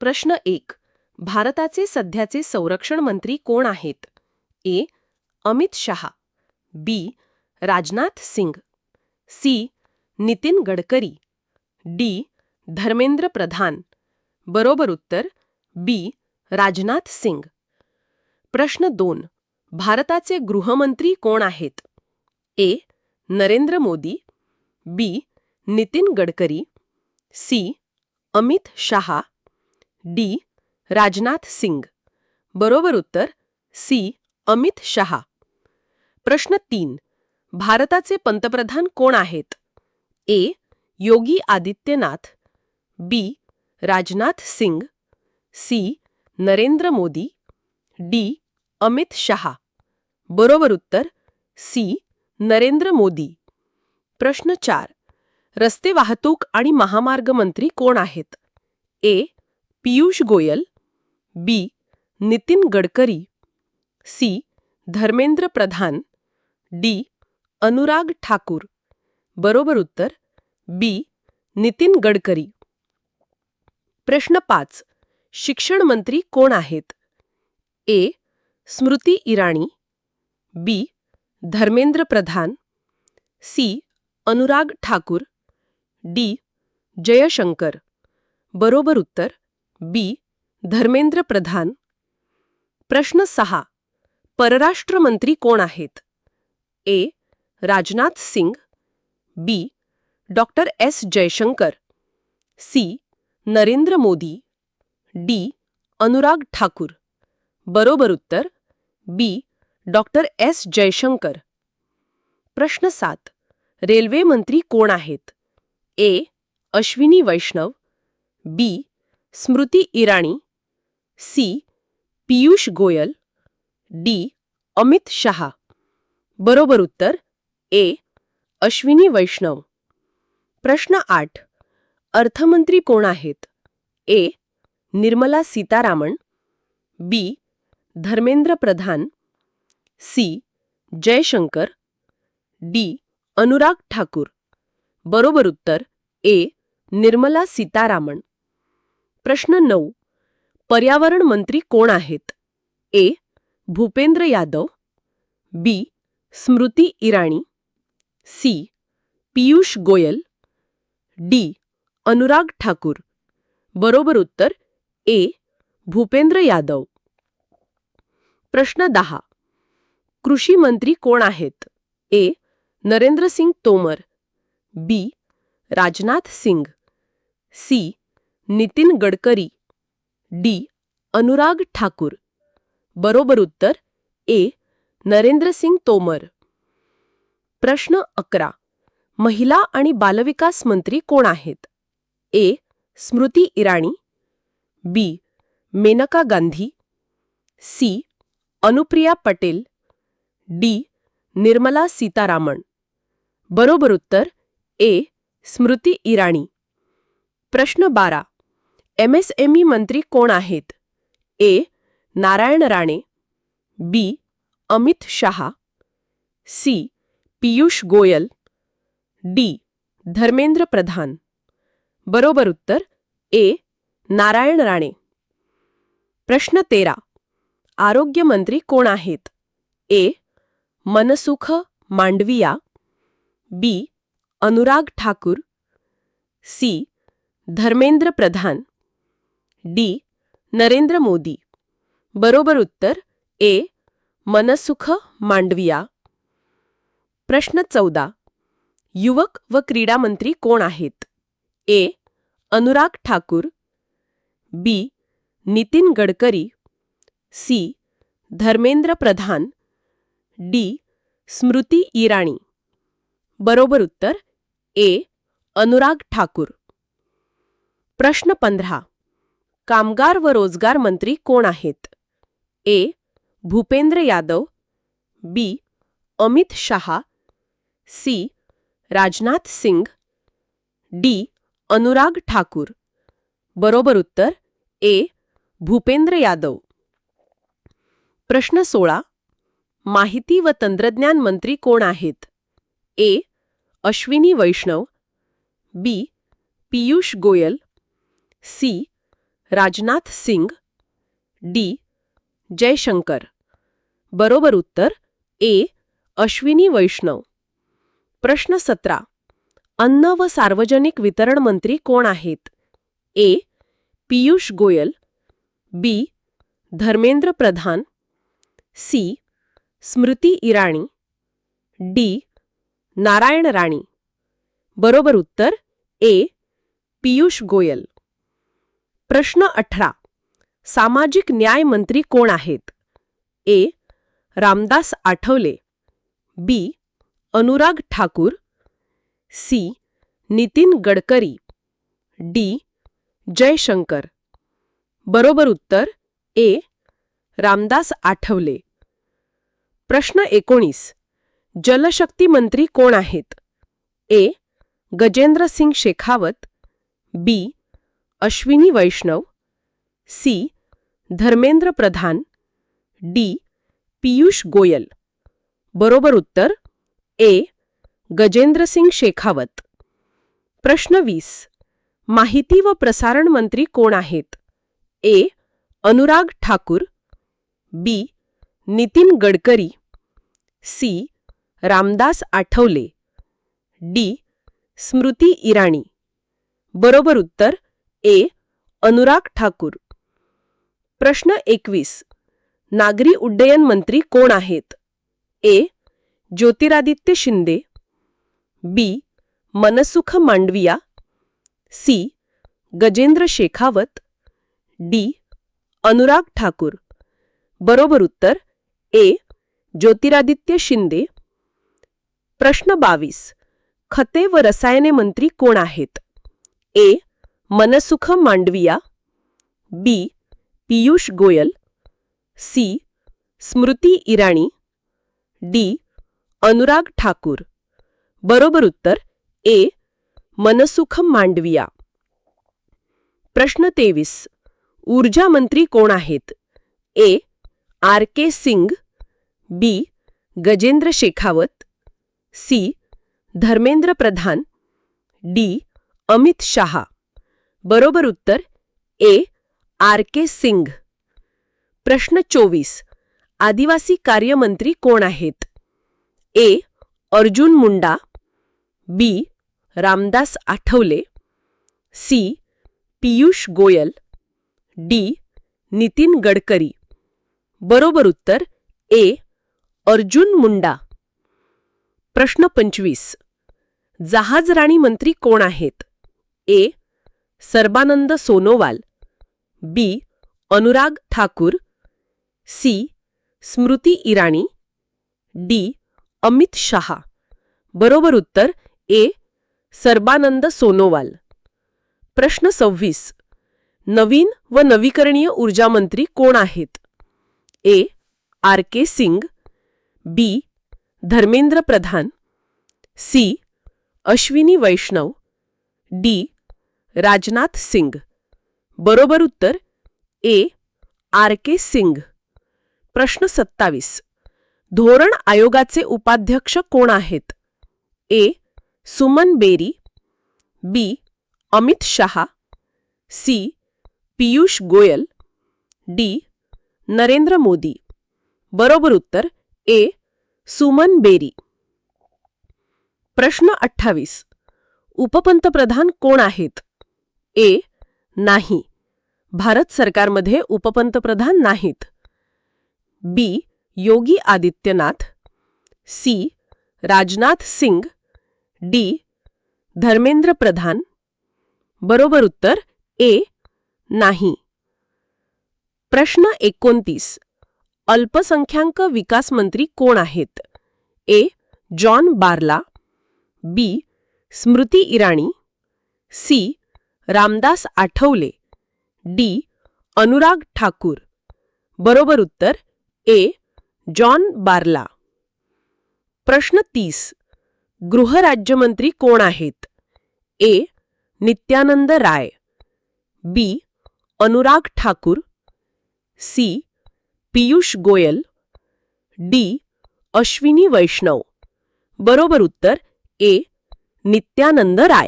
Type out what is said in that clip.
प्रश्न एक. भारताचे सध्याचे संरक्षण मंत्री कोण आहेत? A. Amit Shah. B. Rajnath Singh. C. Nitin Gadkari. D. Dharmendra Pradhan. बरोबर उत्तर बी. राजनाथ सिंग. प्रश्न दोन. भारताचे गृहमंत्री कोण आहेत? A. Narendra Modi. B. Nitin Gadkari. C. Amit Shah. D. Rajnath Singh. बरोबर उत्तर सी. अमित शहा. प्रश्न तीन. भारताचे पंतप्रधान कोण आहेत? A. Yogi Adityanath. B. Rajnath Singh. C. Narendra Modi. D. Amit Shah. बरोबर उत्तर सी. नरेंद्र मोदी. प्रश्न चार. रस्ते वाहतूक आणि महामार्ग मंत्री कोण आहेत? A. Piyush Goyal, B. Nitin Gadkari, C. Dharmendra Pradhan, D. Anurag Thakur. बरोबर उत्तर, बी. नितीन गडकरी. प्रश्न पाच. शिक्षण मंत्री कोण आहेत? A. Smriti Irani, B. Dharmendra Pradhan, C. Anurag Thakur, D. Jaishankar. बरोबर उत्तर बी, धर्मेंद्र प्रधान. प्रश्न सहा परराष्ट्र मंत्री कोण आहेत? A, Rajnath Singh. B, doctor S Jaishankar. C, Narendra Modi. D, Anurag Thakur. बरोबर उत्तर, बी, डॉक्टर एस जयशंकर. प्रश्न सात, रेल्वे मंत्री कोण आहेत? A, Ashwini Vaishnaw. B Smriti Irani C, Piyush Goyal, D, Amit Shah. बरोबर उत्तर, ए, अश्विनी वैष्णव. प्रश्न आठ, अर्थमंत्री कोण आहेत? A, Nirmala Sitharaman, B, Dharmendra Pradhan, C, Jaishankar, D, Anurag Thakur. बरोबर उत्तर, ए, निर्मला सीतारामन. प्रश्न नऊ. पर्यावरण मंत्री कोण आहेत? A. Bhupender Yadav. B. Smriti Irani. C. Piyush Goyal. D. Anurag Thakur. बरोबर उत्तर ए. भूपेंद्र यादव. प्रश्न दहा. कृषी मंत्री कोण आहेत? A. Narendra Singh Tomar. B. Rajnath Singh. C. Nitin Gadkari D. Anurag Thakur. बरोबर उत्तर ए. नरेंद्रसिंग तोमर. प्रश्न अकरा. महिला आणि बालविकास मंत्री कोण आहेत? A. Smriti Irani. B. Maneka Gandhi. C. Anupriya Patel. D. Nirmala Sitharaman. बरोबर उत्तर ए. स्मृती इराणी. प्रश्न बारा. एमएसएमई मंत्री कोण आहेत? A. Narayan Rane, B. Amit Shah, C. Piyush Goyal, D. Dharmendra Pradhan. बरोबर उत्तर, ए. नारायण राणे. प्रश्न तेरा. आरोग्य मंत्री कोण आहेत? A. Mansukh Mandaviya, B. Anurag Thakur, C. Dharmendra Pradhan. D Narendra Modi. बरोबर उत्तर ए मनसुख मांडविया. प्रश्न चौदा. युवक व क्रीडा मंत्री कोण आहेत? A Anurag Thakur. B Nitin Gadkari. C Dharmendra Pradhan. D Smriti Irani. बरोबर उत्तर ए अनुराग ठाकूर. प्रश्न पंधरा. कामगार व रोजगार मंत्री कोण आहेत? A. Bhupender Yadav B. Amit Shah C. Rajnath Singh D. Anurag Thakur. बरोबर उत्तर ए. भूपेंद्र यादव. प्रश्न सोळा. माहिती व तंत्रज्ञान मंत्री कोण आहेत? A. Ashwini Vaishnaw B. Piyush Goyal C. Rajnath Singh D. Jaishankar. बरोबर उत्तर ए. अश्विनी वैष्णव. प्रश्न सतरा. अन्न व सार्वजनिक वितरण मंत्री कोण आहेत? A. Piyush Goyal. B. Dharmendra Pradhan. C. Smriti Irani. D. Narayan Rane. बरोबर उत्तर ए. पियुष गोयल. प्रश्न अठरा. सामाजिक न्याय मंत्री कोण आहेत? A. Ramdas Athawale. B. Anurag Thakur. C. Nitin Gadkari. D. Jaishankar. बरोबर उत्तर ए. रामदास आठवले. प्रश्न एकोणीस. जलशक्ती मंत्री कोण आहेत? A. Gajendra Singh Shekhawat. B. Ashwini Vaishnaw C. Dharmendra Pradhan D. Piyush Goyal. बरोबर उत्तर ए. गजेंद्रसिंग शेखावत. प्रश्न वीस. माहिती व प्रसारण मंत्री कोण आहेत? A. Anurag Thakur B. Nitin Gadkari C. Ramdas Athawale D. Smriti Irani. बरोबर उत्तर ए. अनुराग ठाकूर. प्रश्न एकवीस. नागरी उड्डयन मंत्री कोण आहेत? A. Jyotiraditya Scindia. B. Mansukh Mandaviya. C. Gajendra Shekhawat. D. Anurag Thakur. बरोबर उत्तर ए. ज्योतिरादित्य शिंदे. प्रश्न बावीस. खते व रसायने मंत्री कोण आहेत? A. Mansukh Mandaviya, B, Piyush Goyal, C, Smriti Irani, D, Anurag Thakur. बरोबर उत्तर, ए, मनसुख मांडविया. प्रश्न तेवीस. ऊर्जा मंत्री कोण आहेत? A, R K Singh, B, Gajendra Shekhawat, C, Dharmendra Pradhan, D, Amit Shah. बरोबर उत्तर ए आर के सिंग प्रश्न चोवीस. आदिवासी कार्यमंत्री कोण आहेत? A Arjun Munda. B Ramdas Athawale. C Piyush Goyal. D Nitin Gadkari. बरोबर उत्तर ए अर्जुन मुंडा. प्रश्न पंचवीस. जहाजराणी मंत्री कोण आहेत? A Sarbananda Sonowal. B. Anurag Thakur. C. Smriti Irani. D. Amit Shah. बरोबर उत्तर ए. सर्बानंद सोनोवाल. प्रश्न सव्वीस. नवीन व नवीकरणीय ऊर्जा मंत्री कोण आहेत? A. R. K. Singh. B. Dharmendra Pradhan. C. Ashwini Vaishnaw. D. Rajnath Singh. बरोबर उत्तर ए आर के सिंग. प्रश्न सत्तावीस. धोरण आयोगाचे उपाध्यक्ष कोण आहेत? A Suman Bery. B Amit Shah. C Piyush Goyal. D Narendra Modi. बरोबर उत्तर ए सुमन बेरी. प्रश्न अठ्ठावीस. उपपंतप्रधान कोण आहेत? ए नाही. भारत सरकारमध्ये उपपंतप्रधान नाहीत. B Yogi Adityanath. C Rajnath Singh. D Dharmendra Pradhan. बरोबर उत्तर ए नाही. प्रश्न एकोणतीस. अल्पसंख्याक विकास मंत्री कोण आहेत? A John Barla. B Smriti Irani. C Ramdas Athawale. D. Anurag Thakur. बरोबर उत्तर ए. जॉन बार्ला. प्रश्न तीस. गृहराज्यमंत्री कोण आहेत? A. Nityanand Rai. B. Anurag Thakur. C. Piyush Goyal. D. Ashwini Vaishnaw. बरोबर उत्तर ए. नित्यानंद राय.